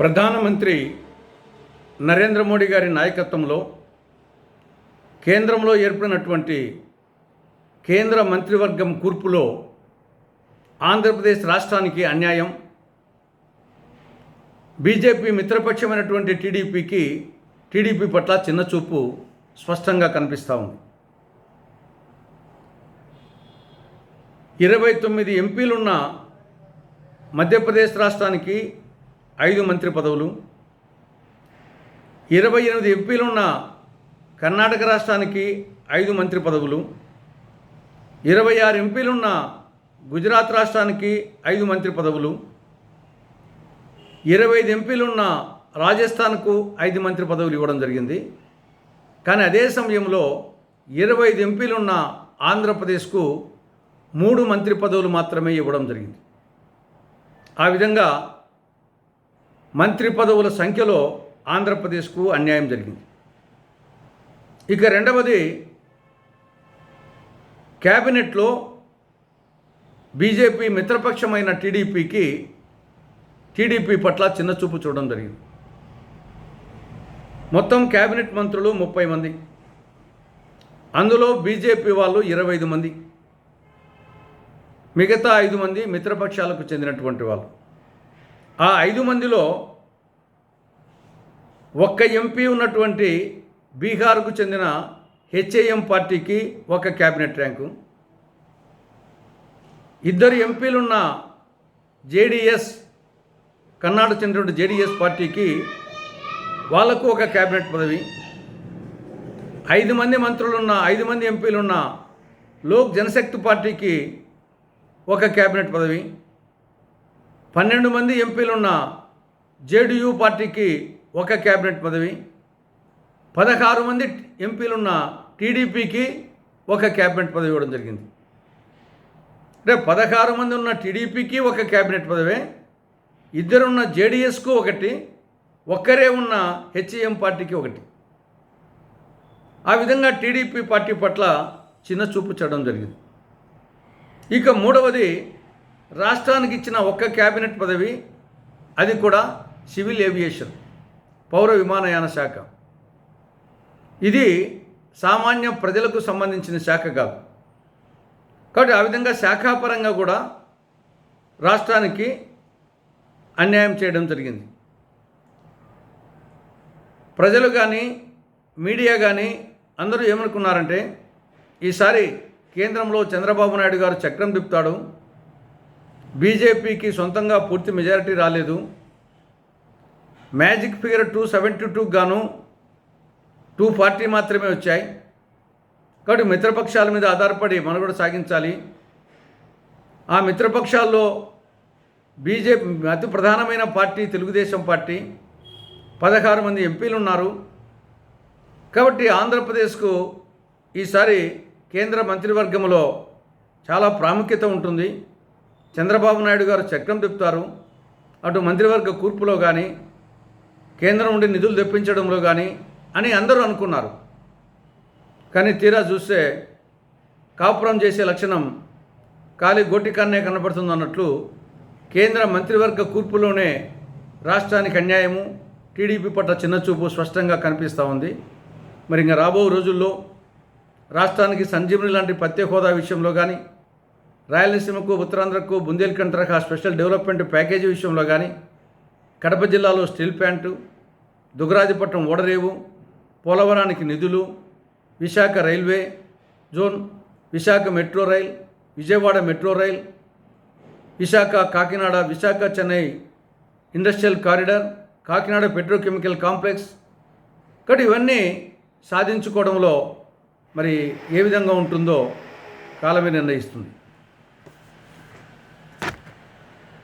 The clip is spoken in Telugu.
ప్రధానమంత్రి నరేంద్ర మోడీ గారి నాయకత్వంలో కేంద్రంలో ఏర్పడినటువంటి కేంద్ర మంత్రివర్గం కూర్పులో ఆంధ్రప్రదేశ్ రాష్ట్రానికి అన్యాయం బీజేపీ మిత్రపక్షమైనటువంటి టీడీపీకి టీడీపీ పట్ల చిన్న చూపు స్పష్టంగా కనిపిస్తూ ఉంది. ఇరవై తొమ్మిది ఎంపీలున్న మధ్యప్రదేశ్ రాష్ట్రానికి ఐదు మంత్రి పదవులు ఇరవై ఎనిమిది ఎంపీలున్న కర్ణాటక రాష్ట్రానికి ఐదు మంత్రి పదవులు ఇరవై ఆరు ఎంపీలున్న గుజరాత్ రాష్ట్రానికి ఐదు మంత్రి పదవులు ఇరవై ఐదు ఎంపీలున్న రాజస్థాన్కు ఐదు మంత్రి పదవులు ఇవ్వడం జరిగింది. కానీ అదే సమయంలో ఇరవై ఐదు ఎంపీలున్న ఆంధ్రప్రదేశ్కు మూడు మంత్రి పదవులు మాత్రమే ఇవ్వడం జరిగింది. ఆ విధంగా మంత్రి పదవుల సంఖ్యలో ఆంధ్రప్రదేశ్కు అన్యాయం జరిగింది. ఇక రెండవది క్యాబినెట్లో బీజేపీ మిత్రపక్షమైన టీడీపీకి టీడీపీ పట్ల చిన్న చూపు చూడడం జరిగింది. మొత్తం క్యాబినెట్ మంత్రులు ముప్పై మంది. అందులో బీజేపీ వాళ్ళు ఇరవై ఐదు మంది. మిగతా ఐదు మంది మిత్రపక్షాలకు చెందినటువంటి వాళ్ళు. ఆ ఐదు మందిలో ఒక్క ఎంపీ ఉన్నటువంటి బీహార్కు చెందిన హెచ్ఏఎం పార్టీకి ఒక క్యాబినెట్ ర్యాంకు. ఇద్దరు ఎంపీలున్న జేడిఎస్ కర్ణాటక చెందినటువంటి జేడిఎస్ పార్టీకి వాళ్ళకు ఒక క్యాబినెట్ పదవి. ఐదు మంది మంత్రులున్న ఐదు మంది ఎంపీలున్న లోక్ జనశక్తి పార్టీకి ఒక క్యాబినెట్ పదవి. పన్నెండు మంది ఎంపీలున్న జేడీయూ పార్టీకి ఒక క్యాబినెట్ పదవి పదహారు మంది ఎంపీలున్న టీడీపీకి ఒక క్యాబినెట్ పదవి ఇవ్వడం జరిగింది. అంటే పదహారు మంది ఉన్న టీడీపీకి ఒక క్యాబినెట్ పదవే ఇద్దరున్న జేడీఎస్కు ఒకటి ఒక్కరే ఉన్న హెచ్ఏఎం పార్టీకి ఒకటి. ఆ విధంగా టీడీపీ పార్టీ పట్ల చిన్న చూపు చేయడం జరిగింది. ఇక మూడవది రాష్ట్రానికి ఇచ్చిన ఒక్క క్యాబినెట్ పదవి అది కూడా సివిల్ ఏవియేషన్ పౌర విమానయాన శాఖ. ఇది సామాన్య ప్రజలకు సంబంధించిన శాఖ కాదు. కాబట్టి ఆ విధంగా శాఖాపరంగా కూడా రాష్ట్రానికి అన్యాయం చేయడం జరిగింది. ప్రజలు కానీ మీడియా కానీ అందరూ ఏమనుకున్నారంటే ఈసారి కేంద్రంలో చంద్రబాబు నాయుడు గారు చక్రం తిప్పుతాడు బీజేపీకి సొంతంగా పూర్తి మెజారిటీ రాలేదు. Magic figure two seventy two గాను టూ ఫార్టీ మాత్రమే వచ్చాయి. కాబట్టి మిత్రపక్షాల మీద ఆధారపడి మనుగడ సాగించాలి. ఆ మిత్రపక్షాల్లో బీజేపీ అతి ప్రధానమైన పార్టీ తెలుగుదేశం పార్టీ. పదహారు మంది ఎంపీలు ఉన్నారు. కాబట్టి ఆంధ్రప్రదేశ్కు ఈసారి కేంద్ర మంత్రివర్గంలో చాలా ప్రాముఖ్యత ఉంటుంది. చంద్రబాబు నాయుడు గారు చక్రం తిప్పుతారు. అటు మంత్రివర్గ కూర్పులో కానీ కేంద్రం నుండి నిధులు తెప్పించడంలో కానీ అని అందరూ అనుకున్నారు. కానీ తీరా చూస్తే కాపురం చేసే లక్షణం ఖాళీ గోటికన్నే కనపడుతుంది అన్నట్లు కేంద్ర మంత్రివర్గ కూర్పులోనే రాష్ట్రానికి అన్యాయము టీడీపీ పట్ల చిన్నచూపు స్పష్టంగా కనిపిస్తూ ఉంది. మరి ఇంకా రాబో రోజుల్లో రాష్ట్రానికి సంజీవని లాంటి ప్రత్యేక హోదా విషయంలో కానీ రాయలసీమకు ఉత్తరాంధ్రకు బుందేల్ఖండ్ తరహా స్పెషల్ డెవలప్మెంట్ ప్యాకేజీ విషయంలో కానీ కడప జిల్లాలో స్టీల్ ప్లాంటు దుగరాజపట్నం ఓడరేవు పోలవరానికి నిధులు Visakha railway zone Visakha metro rail Vijayawada metro rail Visakha Kakinada Visakha Chennai industrial corridor Kakinada petrochemical complex కాబట్టి ఇవన్నీ సాధించుకోవడంలో మరి ఏ విధంగా ఉంటుందో కాలమే నిర్ణయిస్తుంది.